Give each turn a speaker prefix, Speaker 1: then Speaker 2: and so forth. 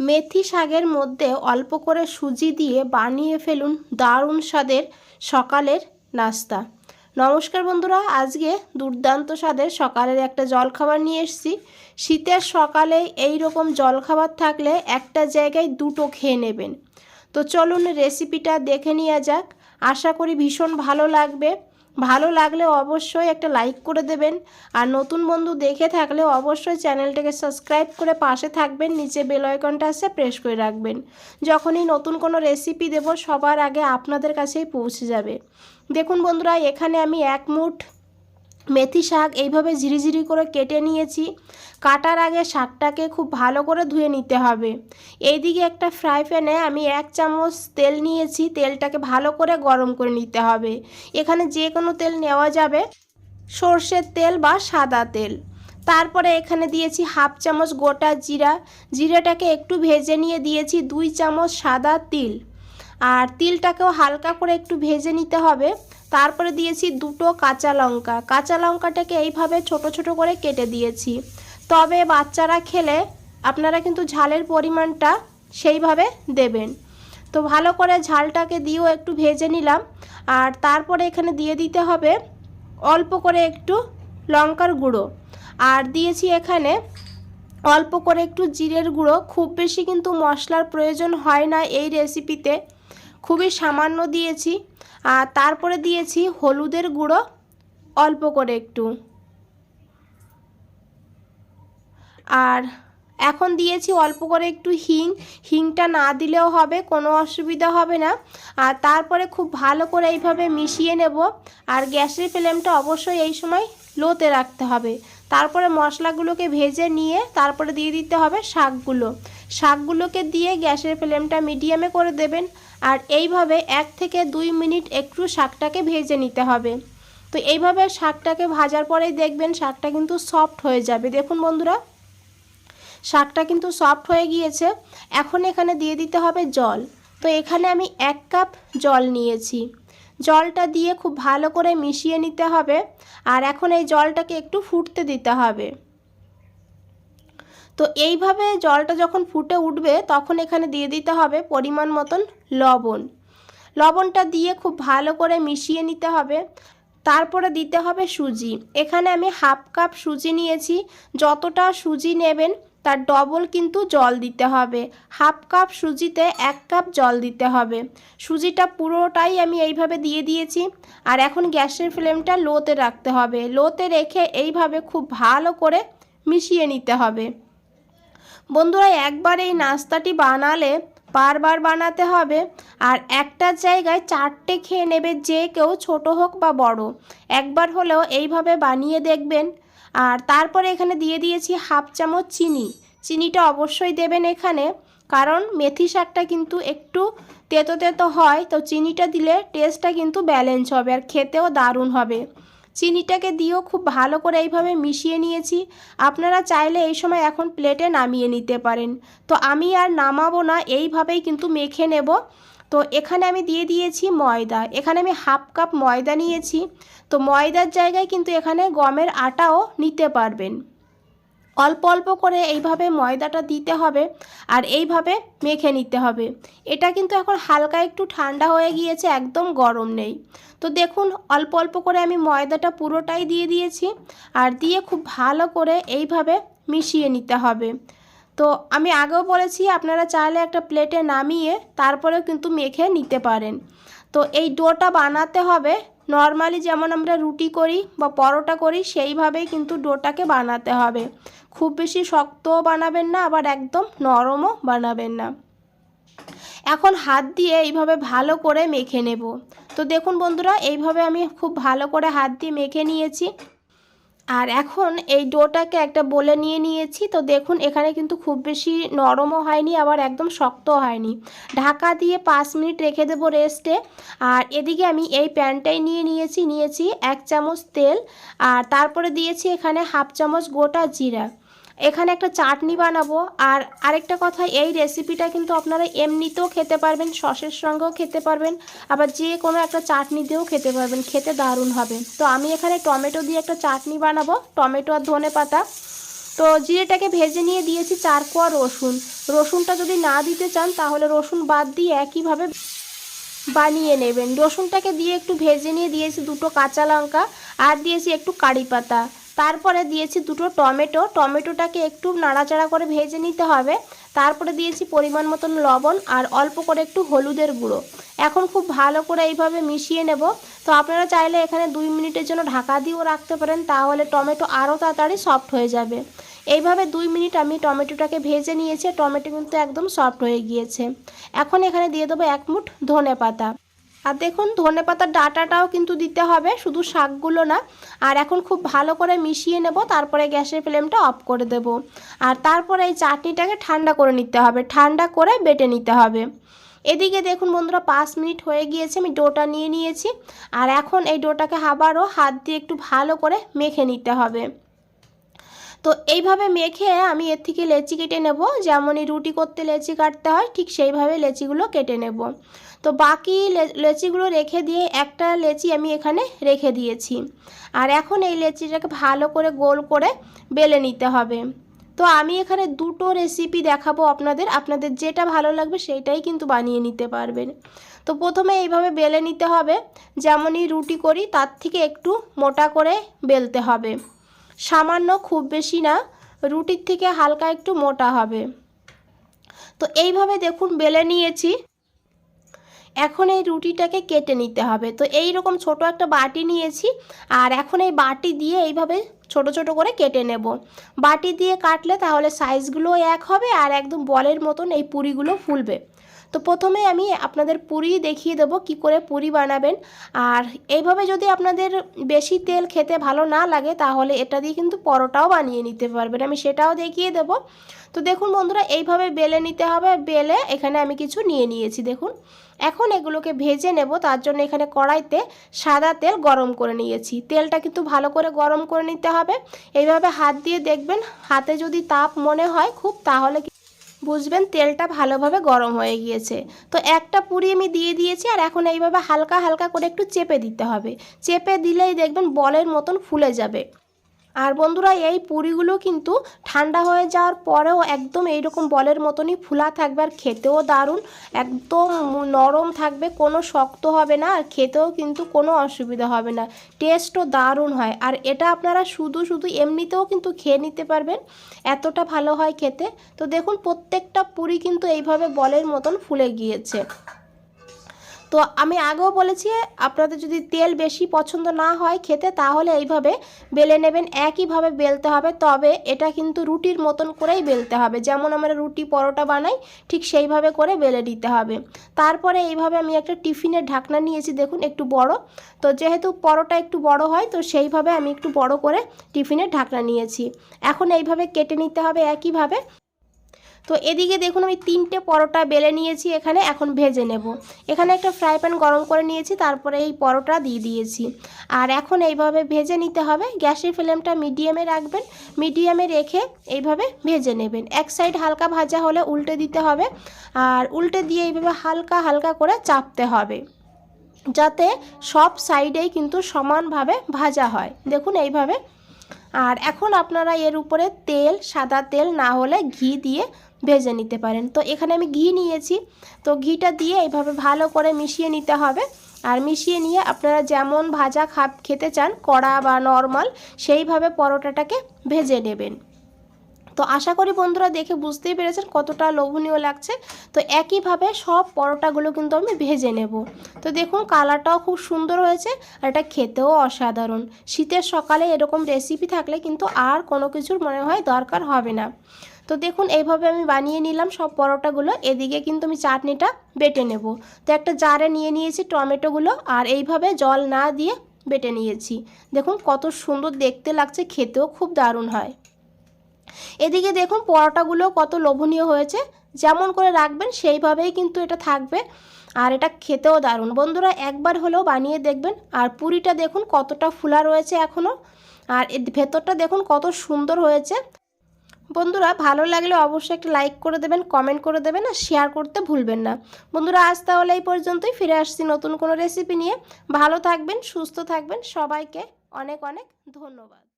Speaker 1: মেথি শাকের মধ্যে অল্প করে সুজি দিয়ে বানিয়ে ফেলুন দারুণ স্বাদের সকালের নাস্তা। নমস্কার বন্ধুরা, আজকে দুর্দান্ত স্বাদের সকালের একটা জলখাবার নিয়ে এসেছি। শীতের সকালে এই রকম জলখাবার থাকলে একটা জায়গায় দুটো খেয়ে নেবেন। তো চলুন রেসিপিটা দেখে নেওয়া যাক। আশা করি ভীষণ ভালো লাগবে। ভালো লাগলে অবশ্যই একটা লাইক করে দেবেন। আর নতুন বন্ধু দেখে থাকলে অবশ্যই চ্যানেলটাকে সাবস্ক্রাইব করে পাশে থাকবেন, নিচে বেল আইকনটা আছে প্রেস করে রাখবেন। যখনই নতুন কোনো রেসিপি দেব, সবার আগে আপনাদের কাছেই পৌঁছে যাবে। দেখুন বন্ধুরা, এখানে আমি এক মুঠ মেথি শাক এইভাবে ঝিরিঝিরি করে কেটে নিয়েছি। কাটার আগে শাকটাকে খুব ভালো করে ধুয়ে নিতে হবে। এইদিকে একটা ফ্রাই প্যানে আমি এক চামচ তেল নিয়েছি। তেলটাকে ভালো করে গরম করে নিতে হবে। এখানে যে কোনো তেল নেওয়া যাবে। সর্ষের তেল বা সাদা তেল। তারপরে এখানে দিয়েছি হাফ চামচ গোটা জিরা। জিরাটাকে একটু ভেজে নিয়ে দিয়েছি দুই চামচ সাদা তিল। আর তিলটাকেও হালকা করে একটু ভেজে নিতে হবে। তারপরে দিয়েছি দুটো কাঁচা লঙ্কা। কাঁচা লঙ্কাটাকে এইভাবে ছোট ছোট করে কেটে দিয়েছি। তবে বাচ্চারা খেলে আপনারা কিন্তু ঝালের পরিমাণটা সেইভাবে দেবেন। তো ভালো করে ঝালটাকে দিয়েও একটু ভেজে নিলাম। আর তারপরে এখানে দিয়ে দিতে হবে অল্প করে একটু লঙ্কার গুঁড়ো। আর দিয়েছি এখানে অল্প করে একটু জিরের গুঁড়ো। খুব বেশি কিন্তু মশলার প্রয়োজন হয় না এই রেসিপিতে খুবই সামান্য দিয়েছি। আর তারপরে দিয়েছি হলুদের গুঁড়ো, অল্প করে একটু। আর এখন দিয়েছি অল্প করে একটু হিং। হিংটা না দিলেও হবে, কোনো অসুবিধা হবে না। আর তারপরে খুব ভালো করে এইভাবে মিশিয়ে নেব। আর গ্যাসের ফ্লেমটা অবশ্যই এই সময় লোতে রাখতে হবে। তারপরে মশলাগুলোকে ভেজে নিয়ে তারপরে দিয়ে দিতে হবে শাকগুলো। শাকগুলোকে দিয়ে গ্যাসের ফ্লেমটা মিডিয়ামে করে দেবেন। আর এইভাবে এক থেকে দুই মিনিট একটু শাকটাকে ভেজে নিতে হবে। তো এইভাবে শাকটাকে ভাজার পরেই দেখবেন শাকটা কিন্তু সফট হয়ে যাবে। দেখুন বন্ধুরা, শাকটা কিন্তু সফট হয়ে গিয়েছে। এখন এখানে দিয়ে দিতে হবে জল। তো এখানে আমি এক কাপ জল নিয়েছি। জলটা দিয়ে খুব ভালো করে মিশিয়ে নিতে হবে। আর এখন এই জলটাকে একটু ফুটতে দিতে হবে। তো এইভাবে জলটা যখন ফুটে উঠবে, তখন এখানে দিয়ে দিতে হবে পরিমাণ মতন লবণ। লবণটা দিয়ে খুব ভালো করে মিশিয়ে নিতে হবে। তারপরে দিতে হবে সুজি। এখানে আমি হাফ কাপ সুজি নিয়েছি। যতটা সুজি নেবেন, তার ডবল কিন্তু জল দিতে হবে। হাফ কাপ সুজিতে এক কাপ জল দিতে হবে। সুজিটা পুরোটাই আমি এইভাবে দিয়ে দিয়েছি। আর এখন গ্যাসের ফ্লেমটা লোতে রাখতে হবে। লোতে রেখে এইভাবে খুব ভালো করে মিশিয়ে নিতে হবে। বন্ধুরা, একবার এই নাস্তাটি বানালে বারবার বানাতে হবে। আর একটা জায়গায় চারটে খেয়ে নেবে, যে কেউ ছোট হোক বা বড়। একবার হলেও এইভাবে বানিয়ে দেখবেন। আর তারপরে এখানে দিয়ে দিয়েছি হাফ চামচ চিনি। চিনিটা অবশ্যই দেবেন এখানে, কারণ মেথি শাকটা কিন্তু একটু তেতো তেতো হয়। তো চিনিটা দিলে টেস্টটা কিন্তু ব্যালেন্স হবে আর খেতেও দারুণ হবে। চিনিটাকে দিয়েও খুব ভালো করে এইভাবে মিশিয়ে নিয়েছি। আপনারা চাইলে এই সময় এখন প্লেটে নামিয়ে নিতে পারেন। তো আমি আর নামাবো না, এইভাবেই কিন্তু মেখে নেব। তো এখানে আমি দিয়ে দিয়েছি ময়দা। এখানে আমি হাফ কাপ ময়দা নিয়েছি। তো ময়দার জায়গায় কিন্তু এখানে গমের আটাও নিতে পারবেন। অল্প অল্প করে এইভাবে ময়দাটা দিতে হবে আর এইভাবে মেখে নিতে হবে। এটা কিন্তু এখন হালকা একটু ঠান্ডা হয়ে গিয়েছে, একদম গরম নেই। তো দেখুন, অল্প অল্প করে আমি ময়দাটা পুরোটাই দিয়ে দিয়েছি আর দিয়ে খুব ভালো করে এইভাবে মিশিয়ে নিতে হবে। তো আমি আগেও বলেছি, আপনারা চাইলে একটা প্লেটে নামিয়ে তারপরেও কিন্তু মেখে নিতে পারেন। তো এই ডোটা বানাতে হবে। নর্মালি যেমন আমরা রুটি করি বা পরোটা করি, সেইভাবেই কিন্তু ডোটাকে বানাতে হবে। খুব বেশি শক্তও বানাবেন না, আবার একদম নরমও বানাবেন না। এখন হাত দিয়ে এইভাবে ভালো করে মেখে নেব। তো দেখুন বন্ধুরা, এইভাবে আমি খুব ভালো করে হাত দিয়ে মেখে নিয়েছি। আর এখন এই ডোটাকে একটা বলে নিয়ে নিয়েছি। তো দেখুন, এখানে কিন্তু খুব বেশি নরমও হয়নি, আবার একদম শক্তও হয়নি। ঢাকা দিয়ে পাঁচ মিনিট রেখে দেবো রেস্টে। আর এদিকে আমি এই প্যানটাই নিয়ে নিয়েছি নিয়েছি এক চামচ তেল। আর তারপরে দিয়েছি এখানে হাফ চামচ গোটা জিরা। এখানে একটা চাটনি বানাবো। আর আরেকটা কথা, এই রেসিপিটা কিন্তু আপনারা এমনিতেও খেতে পারবেন, সসের সঙ্গেও খেতে পারবেন, আবার যে কোনো একটা চাটনি দিয়েও খেতে পারবেন, খেতে দারুণ হবে। তো আমি এখানে টমেটো দিয়ে একটা চাটনি বানাবো, টমেটো আর ধনে পাতা। তো জিরেটাকে ভেজে নিয়ে দিয়েছি চার কোয়া রসুন। রসুনটা যদি না দিতে চান, তাহলে রসুন বাদ দিয়ে একইভাবে বানিয়ে নেবেন। রসুনটাকে দিয়ে একটু ভেজে নিয়ে দিয়েছি দুটো কাঁচা লঙ্কা, আর দিয়েছি একটু কারি পাতা। তারপরে দিয়েছি দুটো টমেটো। টমেটোটাকে একটু নাড়াচাড়া করে ভেজে নিতে হবে। তারপরে দিয়েছি পরিমাণ মতন লবণ আর অল্প করে একটু হলুদের গুঁড়ো। এখন খুব ভালো করে এইভাবে মিশিয়ে নেব। তো আপনারা চাইলে এখানে দুই মিনিটের জন্য ঢাকা দিয়েও রাখতে পারেন, তাহলে টমেটো আরও তাড়াতাড়ি সফট হয়ে যাবে। এইভাবে দুই মিনিট আমি টমেটোটাকে ভেজে নিয়েছি, টমেটো কিন্তু একদম সফট হয়ে গিয়েছে। এখন এখানে দিয়ে দেবো এক মুঠ ধনে পাতা আর দেখুন, ধনে পাতার ডাটাটাও কিন্তু দিতে হবে, শুধু শাকগুলো না। আর এখন খুব ভালো করে মিশিয়ে নেব, তারপরে গ্যাসের ফ্লেমটা অফ করে দেব। আর তারপরে এই চাটনিটাকে ঠান্ডা করে নিতে হবে, ঠান্ডা করে বেটে নিতে হবে। এদিকে দেখুন বন্ধুরা, পাঁচ মিনিট হয়ে গিয়েছে, আমি ডোটা নিয়ে নিয়েছি। আর এখন এই ডোটাকে আবারও হাত দিয়ে একটু ভালো করে মেখে নিতে হবে। তো এইভাবে মেখে আমি এর থেকে লেচি কেটে নেব, যেমনই রুটি করতে লেচি কাটতে হয়, ঠিক সেইভাবে লেচিগুলো কেটে নেব। তো বাকি লেচিগুলো রেখে দিয়ে একটা লেচি আমি এখানে রেখে দিয়েছি। আর এখন এই লেচিটাকে ভালো করে গোল করে বেলে নিতে হবে। তো আমি এখানে দুটো রেসিপি দেখাবো আপনাদের। আপনাদের যেটা ভালো লাগবে সেইটাই কিন্তু বানিয়ে নিতে পারবেন। তো প্রথমে এইভাবে বেলে নিতে হবে। যেমনই রুটি করি, তার থেকে একটু মোটা করে বেলতে হবে। সামান্য খুব বেশি না, রুটির থেকে হালকা একটু মোটা হবে। তো এইভাবে দেখুন, বেলে নিয়েছি। এখন এই রুটিটাকে কেটে নিতে হবে। তো এই রকম ছোট একটা বাটি নিয়েছি, আর এখন এই বাটি দিয়ে এইভাবে ছোট ছোট করে কেটে নেব। বাটি দিয়ে কাটলে তাহলে সাইজগুলো এক হবে, আর একদম বলের মতন এই পুরিগুলো ফুলবে। তো প্রথমে আমি আপনাদের পুরি দেখিয়ে দেবো, কি করে পুরি বানাবেন। আর এইভাবে যদি আপনাদের বেশি তেল খেতে ভালো না লাগে, তাহলে এটা দিয়ে কিন্তু পরোটাও বানিয়ে নিতে পারবেন। আমি সেটাও দেখিয়ে দেবো। তো দেখুন বন্ধুরা, এইভাবে বেলে নিতে হবে। বেলে এখানে আমি কিছু নিয়ে নিয়েছি, দেখুন। এখন এগুলোকে ভেজে নেব, তার জন্য এখানে কড়াইতে সাদা তেল গরম করে নিয়েছি। তেলটা কিন্তু ভালো করে গরম করে নিতে হবে। এইভাবে হাত দিয়ে দেখবেন, হাতে যদি তাপ মনে হয় খুব, তাহলে বুঝবেন, তেলটা ভালোভাবে গরম হয়ে গিয়েছে। তো একটা পুরি আমি দিয়ে দিয়েছি আর এখন এইভাবে হালকা হালকা করে একটু চেপে দিতে হবে। চেপে দিলেই দেখবেন বলের মতন ফুলে যাবে। আর বন্ধুরা, এই পুরিগুলো কিন্তু ঠান্ডা হয়ে যাওয়ার পরেও একদম এইরকম বলের মতনই ফুলা থাকবে আর খেতেও দারুণ, একদম নরম থাকবে, কোনো শক্ত হবে না আর খেতেও কিন্তু কোনো অসুবিধা হবে না টেস্টও দারুণ হয়। আর এটা আপনারা শুধু শুধু এমনিতেও কিন্তু খেয়ে নিতে পারবেন, এতটা ভালো হয় খেতে। তো দেখুন, প্রত্যেকটা পুরি কিন্তু এইভাবে বলের মতন ফুলে গিয়েছে। তো আমি আগেও বলেছি, আপনাদের যদি তেল বেশি পছন্দ না হয় খেতে, তাহলে এইভাবে বেলে নেবেন। একইভাবে বেলতে হবে, তবে এটা কিন্তু রুটির মতন করেই বেলতে হবে। যেমন আমরা রুটি পরোটা বানাই, ঠিক সেইভাবে করে বেলে দিতে হবে। তারপরে এইভাবে আমি একটা টিফিনের ঢাকনা নিয়েছি, দেখুন একটু বড়। তো যেহেতু পরোটা একটু বড় হয়, তো সেইভাবে আমি একটু বড় করে টিফিনের ঢাকনা নিয়েছি। এখন এইভাবে কেটে নিতে হবে, একইভাবে তো এদিকে দেখুন আমি তিনটে পরোটা বেলে নিয়েছি এখানে, এখন ভেজে নেব। এখানে একটা ফ্রাই প্যান গরম করে নিয়েছি, তারপরে এই পরোটা দিয়ে দিয়েছি। আর এখন এইভাবে ভেজে নিতে হবে, গ্যাসের ফ্লেমটা মিডিয়ামে রাখবেন, মিডিয়ামে রেখে এইভাবে ভেজে নেবেন। এক সাইড হালকা ভাজা হলে উল্টে দিতে হবে, আর উল্টে দিয়ে এইভাবে হালকা হালকা করে চাপতে হবে, যাতে সব সাইডেই কিন্তু সমানভাবে ভাজা হয়। দেখুন এইভাবে। আর এখন আপনারা এর উপরে তেল, সাদা তেল না হলে ঘি দিয়ে ভেজে নিতে পারেন। তো এখানে আমি ঘি নিয়েছি। তো ঘিটা দিয়ে এইভাবে ভালো করে মিশিয়ে নিতে হবে। আর মিশিয়ে নিয়ে আপনারা যেমন ভাজা খাপ খেতে চান, কড়া বা নর্মাল, সেইভাবে পরোটাটাকে ভেজে নেবেন। তো আশা করি বন্ধুরা দেখে বুঝতেই পেরেছেন কতটা লোভনীয় লাগছে। তো একইভাবে সব পরোটাগুলো কিন্তু আমি ভেজে নেব। তো দেখুন কালারটাও খুব সুন্দর হয়েছে আর এটা খেতেও অসাধারণ। শীতের সকালে এরকম রেসিপি থাকলে কিন্তু আর কোনো কিছুর মনে হয় দরকার হবে না। তো দেখুন এইভাবে আমি বানিয়ে নিলাম সব পরোটাগুলো। এদিকে কিন্তু আমি চাটনিটা বেটে নেব। তো একটা জারে নিয়ে নিয়েছি টমেটোগুলো আর এইভাবে জল না দিয়ে বেটে নিয়েছি। দেখুন, কত সুন্দর দেখতে লাগছে, খেতেও খুব দারুণ হয়। এদিকে দেখুন, পরোটাগুলো কত লোভনীয় হয়েছে। যেমন করে রাখবেন, সেইভাবেই কিন্তু এটা থাকবে। আর এটা খেতেও দারুণ। বন্ধুরা, একবার হলেও বানিয়ে দেখবেন। আর পুরিটা দেখুন, কতটা ফুলা রয়েছে এখনও আর ভেতরটা দেখুন, কত সুন্দর হয়েছে। বন্ধুরা, ভালো লাগলে অবশ্যই একটা লাইক করে দেবেন কমেন্ট করে দেবেন আর শেয়ার করতে ভুলবেন না। বন্ধুরা, আজ তাহলে এই পর্যন্তই, ফিরে আসছি নতুন কোনো রেসিপি নিয়ে। ভালো থাকবেন, সুস্থ থাকবেন, সবাইকে অনেক অনেক ধন্যবাদ।